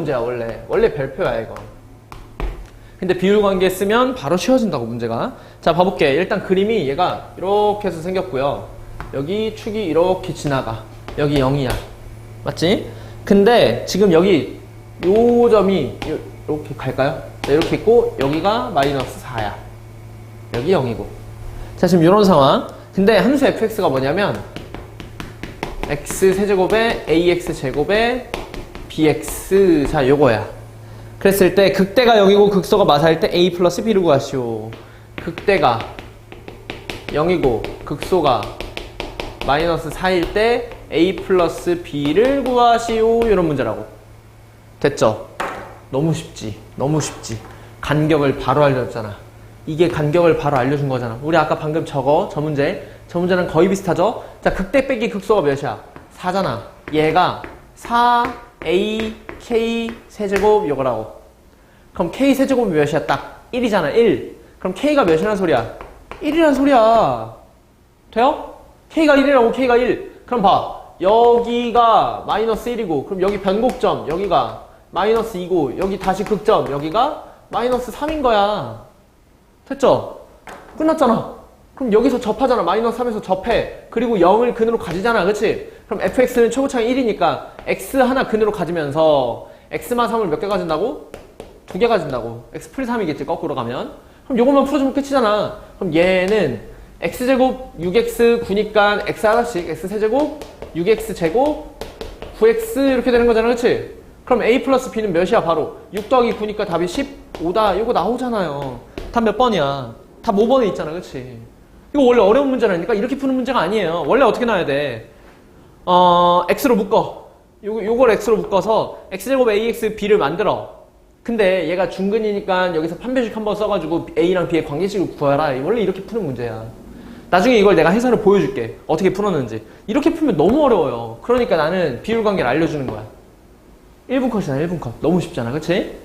문제야 원래. 원래 별표야 이거. 근데 비율 관계 쓰면 바로 쉬워진다고 문제가. 자 봐볼게. 일단 그림이 얘가 이렇게 해서 생겼고요. 여기 축이 이렇게 지나가. 여기 0이야. 맞지? 근데 지금 여기 요 점이 요- 이렇게 갈까요? 자, 이렇게 있고 여기가 마이너스 4야. 여기 0이고. 자 지금 이런 상황. 근데 함수 fx가 뭐냐면 x 세제곱에 ax 제곱에 bx 자 요거야. 그랬을 때 극대가 0이고 극소가 마사일 때 a 플러스 b를 구하시오. 극대가 0이고 극소가 마이너스 4일 때 a 플러스 b를 구하시오. 이런 문제라고. 됐죠? 너무 쉽지. 너무 쉽지. 간격을 바로 알려줬잖아. 이게 간격을 바로 알려준 거잖아. 우리 아까 방금 저거 저 문제 저 문제랑 거의 비슷하죠? 자 극대 빼기 극소가 몇이야? 4잖아. 얘가 4 a k 세제곱 이거라고 그럼 k 세제곱이 몇이야? 딱 1이잖아 1 그럼 k가 몇이라는 소리야? 1이라는 소리야 돼요? k가 1이라고 k가 1 그럼 봐 여기가 마이너스 1이고 그럼 여기 변곡점 여기가 마이너스 2고 여기 다시 극점 여기가 마이너스 3인 거야 됐죠? 끝났잖아 그럼 여기서 접하잖아 마이너스 3에서 접해 그리고 0을 근으로 가지잖아 그치? 그럼 fx는 최고차이 1이니까 x 하나 근으로 가지면서 x만 3을 몇 개 가진다고? 두 개 가진다고 x 플 3이겠지 거꾸로 가면 그럼 요것만 풀어주면 끝이잖아 그럼 얘는 x제곱 6x 9니까 x 하나씩 x 세제곱 6x 제곱 9x 이렇게 되는 거잖아 그치? 그럼 a 플러스 b는 몇이야 바로 6 더하기 9니까 답이 15다 이거 나오잖아요 답 몇 번이야 답 5번에 있잖아 그치? 이거 원래 어려운 문제라니까 이렇게 푸는 문제가 아니에요 원래 어떻게 나와야 돼? 어 x로 묶어. 요, 요걸 x로 묶어서 x제곱 ax b를 만들어. 근데 얘가 중근이니까 여기서 판별식 한번 써가지고 a랑 b의 관계식을 구하라. 원래 이렇게 푸는 문제야. 나중에 이걸 내가 해설을 보여줄게. 어떻게 풀었는지. 이렇게 풀면 너무 어려워요. 그러니까 나는 비율 관계를 알려주는 거야. 1분 컷이잖아 1분 컷. 너무 쉽잖아. 그치?